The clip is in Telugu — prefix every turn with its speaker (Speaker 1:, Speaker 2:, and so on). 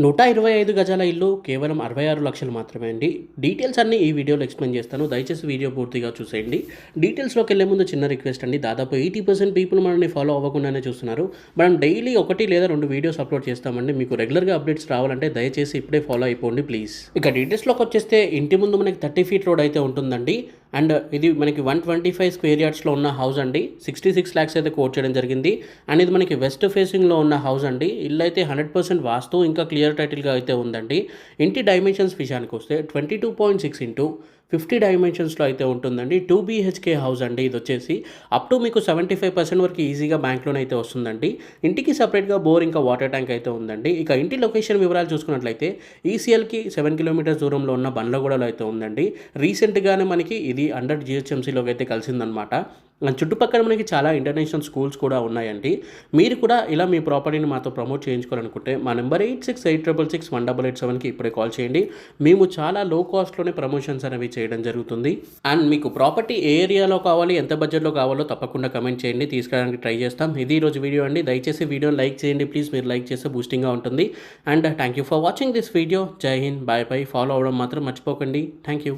Speaker 1: నూట ఇరవై ఐదు గజాల ఇల్లు కేవలం అరవై ఆరు లక్షలు మాత్రమే అండి. డీటెయిల్స్ అన్ని ఈ వీడియోలో ఎక్స్ప్లెయిన్ చేస్తాను. దయచేసి వీడియో పూర్తిగా చూసేయండి. డీటెయిల్స్లోకి వెళ్ళే ముందు చిన్న రిక్వెస్ట్ అండి. దాదాపు ఎయిటీ పర్సెంట్ పీపుల్ మనల్ని ఫాలో అవ్వకుండానే చూస్తున్నారు. మనం డైలీ ఒకటి లేదా రెండు వీడియోస్ అప్లోడ్ చేస్తామండి. మీకు రెగ్యులర్గా అప్డేట్స్ రావాలంటే దయచేసి ఇప్పుడే ఫాలో అయిపోండి ప్లీజ్ ఇక డీటెయిల్స్లోకి వచ్చేస్తే ఇంటి ముందు మనకి థర్టీ ఫీట్ రోడ్ అయితే ఉంటుందండి. అండ్ ఇది మనకి వన్ ట్వంటీ ఫైవ్ స్క్వేర్ యార్డ్స్లో ఉన్న హౌస్ అండి. సిక్స్టీ సిక్స్ ల్యాక్స్ అయితే కోట్ చేయడం జరిగింది. అండ్ ఇది మనకి వెస్ట్ ఫేసింగ్లో ఉన్న హౌస్ అండి. ఇల్లు అయితే హండ్రెడ్ పర్సెంట్ వాస్తు ఇంకా క్లియర్ టైటిల్గా అయితే ఉందండి. ఇంటి డైమెన్షన్స్ విషయానికి వస్తే twenty two point six into fifty డైమెన్షన్స్లో అయితే ఉంటుందండి. టూ బీహెచ్కే హౌస్ అండి ఇది వచ్చేసి. అప్ టు మీకు సెవెంటీ ఫైవ్ పర్సెంట్ వరకు ఈజీగా బ్యాంక్ లోన్ అయితే వస్తుందండి. ఇంటికి సపరేట్గా బోర్ ఇంకా వాటర్ ట్యాంక్ అయితే ఉందండి. ఇక ఇంటి లొకేషన్ వివరాలు చూసుకున్నట్లయితే ఈసీఎల్కి సెవెన్ కిలోమీటర్స్ దూరంలో ఉన్న బండ్లగూడలో అయితే ఉందండి. రీసెంట్గానే మనకి ఇది అండర్ జిహెచ్ఎంసీలోకి అయితే కలిసిందనమాట. చుట్టుపక్కల మనకి చాలా ఇంటర్నేషనల్ స్కూల్స్ కూడా ఉన్నాయండి. మీరు కూడా ఇలా మీ ప్రాపర్టీని మాతో ప్రమోట్ చేయించుకోవాలనుకుంటే మా number eight six eight triple six one double eight సెవెన్కి ఇప్పుడే కాల్ చేయండి. మేము చాలా లో కాస్ట్లోనే ప్రమోషన్స్ అనేవి చేయడం జరుగుతుంది. అండ్ మీకు ప్రాపర్టీ ఏ ఏరియాలో కావాలి ఎంత బడ్జెట్లో కావాలో తప్పకుండా కమెంట్ చేయండి. తీసుకురావడానికి ట్రై చేస్తాం. ఇది ఈరోజు వీడియో అండి. దయచేసి వీడియోని లైక్ చేయండి. ప్లీజ్ మీరు లైక్ చేస్తే బూస్టింగ్గా ఉంటుంది. And thank you for watching this video. జై హింద్. బాయ్ బై ఫాలో అవ్వడం మాత్రం మర్చిపోకండి. Thank you.